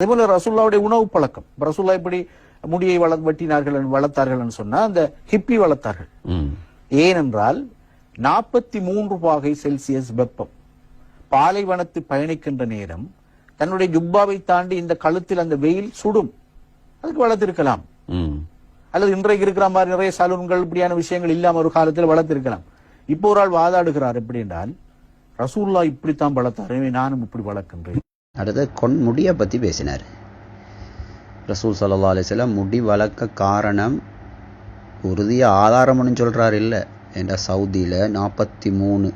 அதேபோல ரசூல்லாவுடைய உணவு பழக்கம். ரசூல்லா இப்படி முடியை வள வெட்டினார்கள் வளர்த்தார்கள் சொன்னா அந்த ஹிப்பி வளர்த்தார்கள். ஏனென்றால் நாற்பத்தி மூன்று பாகை செல்சியஸ் வெப்பம். பாலைவனத்து பயணிக்கின்ற நேரம் தன்னுடைய ஜுப்பாவை தாண்டி இந்த கழுத்தில் அந்த வெயில் சுடும். அதுக்கு வளர்த்திருக்கலாம். அல்லது இன்றைக்கு இருக்கிற மாதிரி நிறைய சலூன்கள் இப்படியான விஷயங்கள் இல்லாம ஒரு காலத்தில் வளர்த்திருக்கலாம். இப்போ ஒரு ஆள் வாதாடுகிறார் எப்படி என்றால் ரசூல்லா இப்படித்தான் வளர்த்தார். நானும் இப்படி வளர்க்கின்றேன். அடுத்து கொன் முடியை பற்றி பேசினார். ரசூல் சல்லா அலிஸ்லாம் முடி வளர்க்க காரணம் உறுதியாக ஆதாரம்னு சொல்கிறார் இல்லை. என்ற சவுதியில் நாற்பத்தி மூணு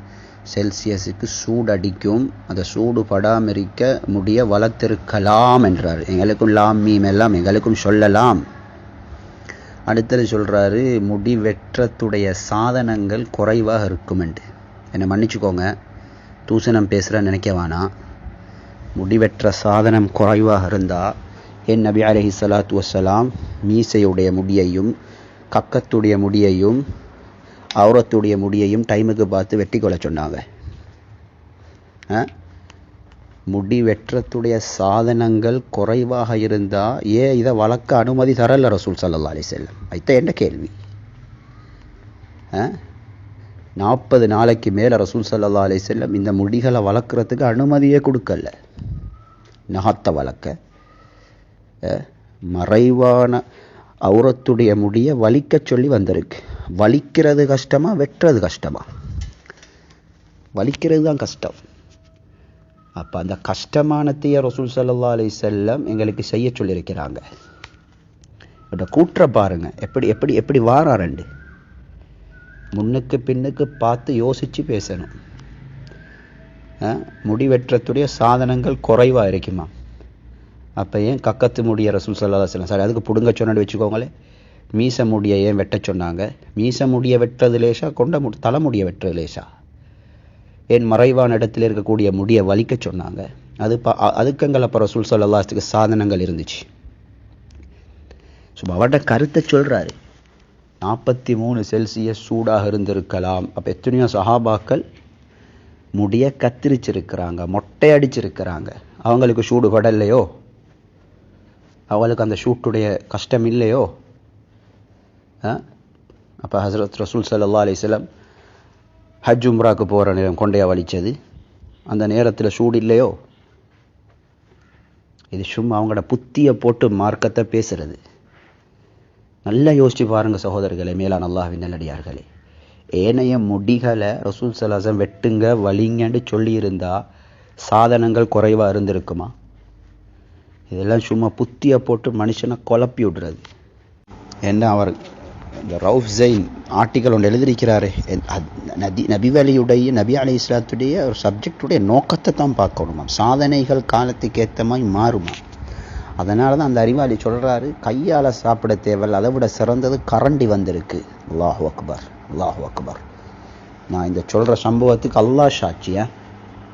செல்சியஸுக்கு சூடு அடிக்கும். அந்த சூடு படாமரிக்க முடிய வளர்த்திருக்கலாம் என்றார். எங்களுக்கும் லாம் மீம் எல்லாம் எங்களுக்கும் சொல்லலாம். அடுத்தது சொல்கிறாரு முடி வெற்றத்துடைய சாதனங்கள் குறைவாக இருக்குமெண்டு என்னை மன்னிச்சுக்கோங்க. தூசணம் பேசுகிறேன்னு நினைக்க வேணாம். முடிவற்ற சாதனம் குறைவாக இருந்தால் என் நபி அலஹி சலாத்து வசலாம் மீசையுடைய முடியையும் கக்கத்துடைய முடியையும் அவுரத்துடைய முடியையும் டைமுக்கு பார்த்து வெட்டி கொள்ள சொன்னாங்க. ஆ? முடி வெற்றத்துடைய சாதனங்கள் குறைவாக இருந்தால் ஏன் இதை வளர்க்க அனுமதி தரல ரசூல் சல்லா அலி செல்லம் ஐத்த என்ன கேள்வி? நாற்பது நாளைக்கு மேலே ரசூல் சல்லா அலி செல்லம் இந்த முடிகளை வளர்க்குறதுக்கு அனுமதியே கொடுக்கல. நகத்தை வளர்க்க மறைவான அவுரத்துடைய முடியை வலிக்கச் சொல்லி வந்திருக்கு. வலிக்கிறது கஷ்டமா வெட்டுறது கஷ்டமா? வலிக்கிறது தான் கஷ்டம். அப்போ அந்த கஷ்டமானத்தையே ரசூல் சல்லா அலி செல்லம் எங்களுக்கு செய்ய சொல்லியிருக்கிறாங்க. இவட கூற்ற பாருங்க. எப்படி எப்படி எப்படி வாராரண்டு? முன்னுக்கு பின்னுக்கு பார்த்து யோசித்து பேசணும். அஹ், முடி வெட்டுறதுடைய சாதனங்கள் குறைவாக இருக்குமா? அப்போ ஏன் கக்கத்து முடிய ரசூல் சல்லா சொல்லலாம் சார் அதுக்கு பிடுங்க சொன்னு வச்சுக்கோங்களேன். மீச முடிய ஏன் வெட்ட சொன்னாங்க? மீச முடிய வெட்டுறது லேசா கொண்ட மு தலைமுடிய வெட்டுறது லேசா? ஏன் மறைவான இடத்துல இருக்கக்கூடிய முடியை வலிக்க சொன்னாங்க? அது ப அதுக்கங்கள் அப்போ ரசூல் சல்லாஸ்துக்கு சாதனங்கள் இருந்துச்சு. ஸோ அவட கருத்தை சொல்கிறாரு நாற்பத்தி மூணு செல்சியஸ் சூடாக இருந்திருக்கலாம். அப்போ எத்தனையோ சஹாபாக்கள் முடிய கத்திரிச்சிருக்கிறாங்க மொட்டை அடிச்சிருக்கிறாங்க. அவங்களுக்கு சூடு படலையோ? அவங்களுக்கு அந்த ஷூட்டுடைய கஷ்டம் இல்லையோ? அப்போ ஹசரத் ரசூல் சல்லா அலிஸ்லம் ஹஜ் உம்ராக்கு போகிற நேரம் கொண்டையா வலித்தது அந்த நேரத்தில் சூடு இல்லையோ? இது சும்மா அவங்களோட புத்தியை போட்டு மார்க்கத்தை பேசுகிறது நல்லா யோசிச்சு பாருங்க சகோதரர்களே மேலான அல்லாஹ்வின் நல்லடியார்களே. ஏனைய முடிகளை ரசூல் சலாசம் வெட்டுங்க வலிங்கன்னு சொல்லியிருந்தா சாதனங்கள் குறைவாக இருந்திருக்குமா? இதெல்லாம் சும்மா புத்தியை போட்டு மனுஷனை குழப்பி விடுறது. என்ன அவர் இந்த ரவுஃப் ஜெயின் ஆர்டிக்கல் ஒன்று எழுதியிருக்கிறாரு என்- நபிவலியுடைய நபி அலி இஸ்லாத்துடைய ஒரு சப்ஜெக்டுடைய நோக்கத்தை தான் பார்க்கணுமா. சாதனைகள் காலத்துக்கு ஏற்ற மாதிரி மாறுமா? அதனால தான் அந்த அறிவாளி சொல்கிறாரு கையால் சாப்பிட தேவையில்ல அதை விட சிறந்தது கரண்டி வந்திருக்கு. அல்லாஹு அக்பர் அல்லாஹு அக்பர். நான் இந்த சொல்கிற சம்பவத்துக்கு அல்லாஹ் சாட்சியா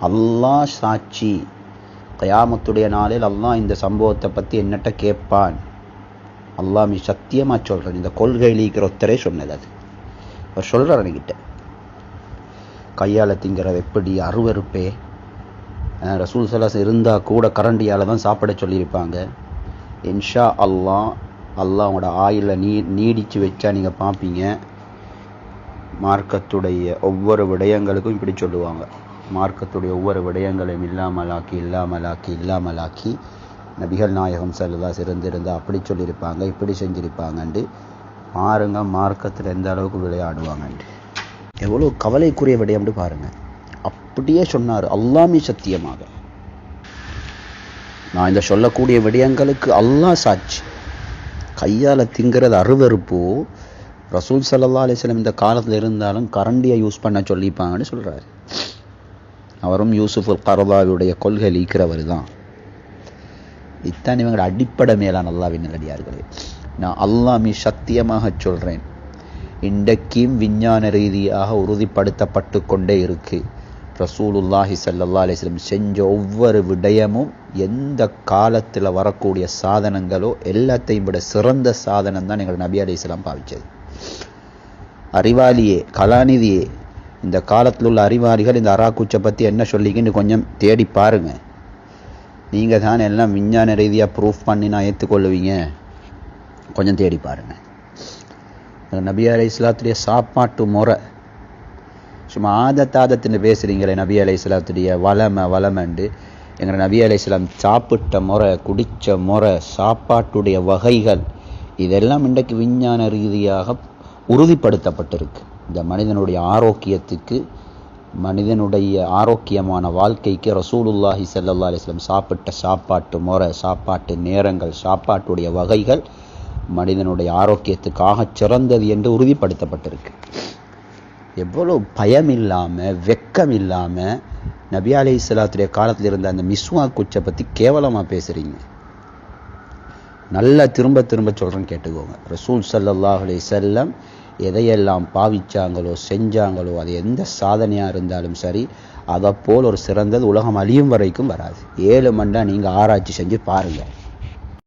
அல்லாஹ் சாட்சி. கயாமத்துடைய நாளில் அல்லாஹ் இந்த சம்பவத்தை பற்றி என்னட்ட கேட்பான். அல்லாஹ் மீ சத்தியமாக சொல்கிறேன் இந்த கொள்கையில் இருக்கிற ஒருத்தரே சொன்னது அது. அவர் சொல்கிறார் என்கிட்ட. கையால் திங்கிறது எப்படி அருவருப்பே? ரசூல் சலாஸ் இருந்தால் கூட கரண்டியால் தான் சாப்பிட சொல்லியிருப்பாங்க. இன்ஷா அல்லாஹ் அல்லா உங்களோட ஆயில நீ நீடித்து வச்சா நீங்கள் பார்ப்பீங்க. மார்க்கத்துடைய ஒவ்வொரு விடயங்களுக்கும் இப்படி சொல்லுவாங்க. மார்க்கத்துடைய ஒவ்வொரு விடயங்களையும் இல்லாமலாக்கி இல்லாமலாக்கி இல்லாமலாக்கி நபிகள் நாயகம் செல்லதா சிறந்திருந்தா அப்படி சொல்லியிருப்பாங்க இப்படி செஞ்சிருப்பாங்கன்ட்டு பாருங்க மார்க்கத்தில் எந்த அளவுக்கு விளையாடுவாங்கன்ட்டு. எவ்வளோ கவலைக்குரிய விடயம்னு பாருங்கள் அப்படியே சொன்னார் அல்லாமே சத்தியமாக. நான் இந்த சொல்லக்கூடிய விடயங்களுக்கு அல்லாஹ் சாட்சி. கையால் திங்கிறது அருவறுப்போ ரசூல் சல்லா அலிஸ்லம் இந்த காலத்தில் இருந்தாலும் கரண்டியை யூஸ் பண்ண சொல்லிப்பாங்கன்னு சொல்கிறாரு அவரும் யூசுஃப் உல் கரதாவுடைய கொள்கை ஈக்கிறவர் தான். இத்தான் இவங்களோட அடிப்படை மேலான அல்லாவின் நல்லடியார்களே நான் அல்லாமி சத்தியமாக சொல்கிறேன் இன்றைக்கும் விஞ்ஞான ரீதியாக உறுதிப்படுத்தப்பட்டு கொண்டே இருக்குது ரசூலுல்லாஹி ஸல்லல்லாஹு அலிஸ்லம் செஞ்ச ஒவ்வொரு விடயமும் எந்த காலத்தில் வரக்கூடிய சாதனங்களோ எல்லாத்தையும் விட சிறந்த சாதனம் தான் எங்கள் நபி அலைஹிஸ்ஸலாம் பாவிச்சது. அறிவாளியே கலாநிதியே இந்த காலத்தில் உள்ள அறிவாளிகள் இந்த அராக்குச்சை பற்றி என்ன சொல்லிக்கின்னு கொஞ்சம் தேடி பாருங்கள் நீங்கள் தான் எல்லாம் விஞ்ஞான ரீதியாக ப்ரூஃப் பண்ணி நான் ஏற்றுக்கொள்ளுவீங்க கொஞ்சம் தேடி பாருங்க. நபி அலி இஸ்லாத்துடைய சாப்பாட்டு முறை சும்மா ஆதத்தாதத்துன்னு பேசுகிறீங்களே நபி அலை இஸ்லாத்துடைய வளமை வளமண்டு. எங்களை நபி அலை இஸ்லாம் சாப்பிட்ட முறை குடித்த முறை சாப்பாட்டுடைய வகைகள் இதெல்லாம் இன்றைக்கு விஞ்ஞான ரீதியாக உறுதிப்படுத்தப்பட்டிருக்கு. இந்த மனிதனுடைய ஆரோக்கியத்துக்கு மனிதனுடைய ஆரோக்கியமான வாழ்க்கைக்கு ரசூலுல்லாஹி சல்லா அலைஹி சாப்பிட்ட சாப்பாட்டு முறை சாப்பாட்டு நேரங்கள் சாப்பாட்டுடைய வகைகள் மனிதனுடைய ஆரோக்கியத்துக்காக சிறந்தது என்று உறுதிப்படுத்தப்பட்டிருக்கு. எவ்வளோ பயம் இல்லாமல் வெக்கம் இல்லாமல் நபி அலை இஸ்லாத்துடைய காலத்தில் இருந்த அந்த மிஸ்வா குச்சை பற்றி கேவலமாக பேசுகிறீங்க நல்லா திரும்ப திரும்ப சொல்கிறேன் கேட்டுக்கோங்க. ரசூல் சல்லாஹ் அலி செல்லம் எதையெல்லாம் பாவிச்சாங்களோ செஞ்சாங்களோ அது எந்த சாதனையாக இருந்தாலும் சரி அதை போல் ஒரு சிறந்தது உலகம் அழியும் வரைக்கும் வராது. ஏழு மண்டா நீங்கள் ஆராய்ச்சி செஞ்சு பாருங்கள்